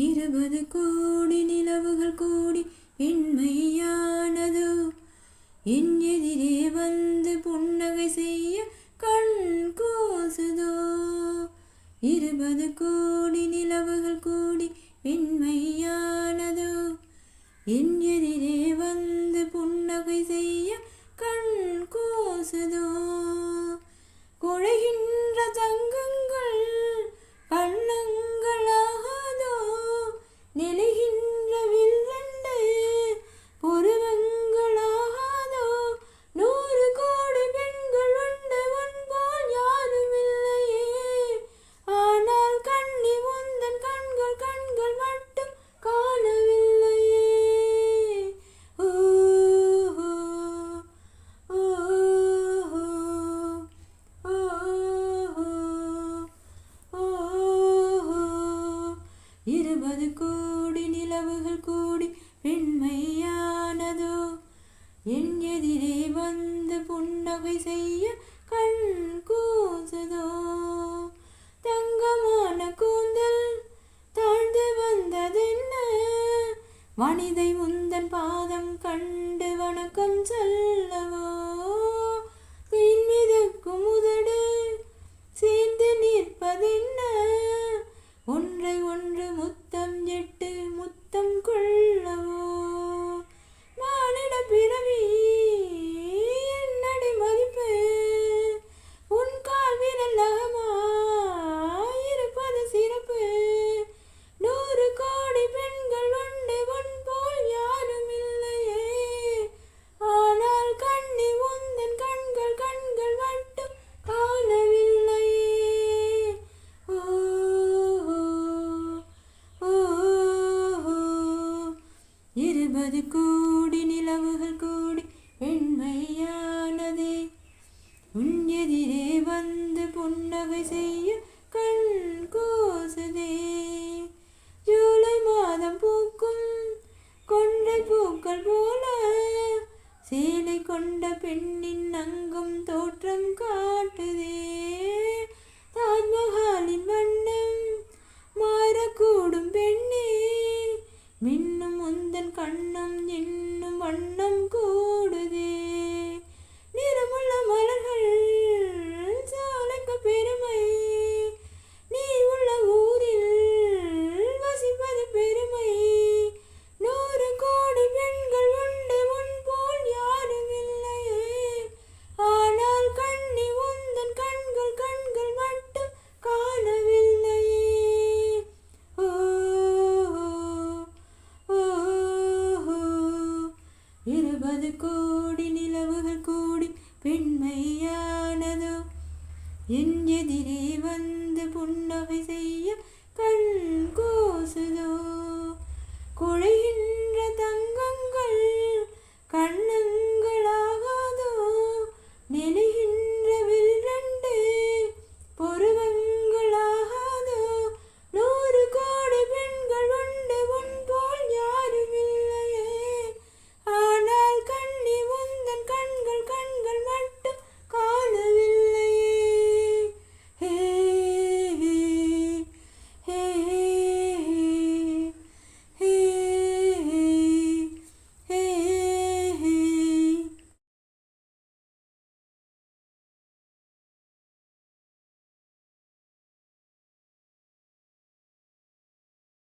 இருபது கோடி நிலவுகள் கூடி என்மையானதோ என் எதிரே வந்து புன்னகை செய்ய கண் கூசுதோ. இருபது கோடி நிலவுகள் கூடி வெண்மையானதோ என் எதிரே வந்து புன்னகை செய்ய கண் கூசுதோ இருபது கோடி நிலவுகள் கூடி பெண்மையானதோ என் எதிரே வந்து புன்னகை செய்ய கண் கூசுதோ? தங்கமான கூந்தல் தாழ்ந்து வந்ததென்ன? மனிதை முந்தன் பாதம் கண்டு வணக்கம் சொல்லவோ? இருபது கோடி நிலவுகள் கூடி வெண்மையானதே. உன் எதிரே வந்து புன்னகை செய்ய கண் கூசுதே. ஜூலை மாதம் பூக்கும் கொண்டை பூக்கள் போல சேலை கொண்ட பெண்ணின் அங்கும் தோற்றம் காட்டுதே. கண்ணம் என்னும் வண்ணம் முப்பது கோடி நிலவுகள் கூடி பெண்மையானதோ? என் எதிரே வந்து புன்னகை செய்ய கண் கூசுதோ?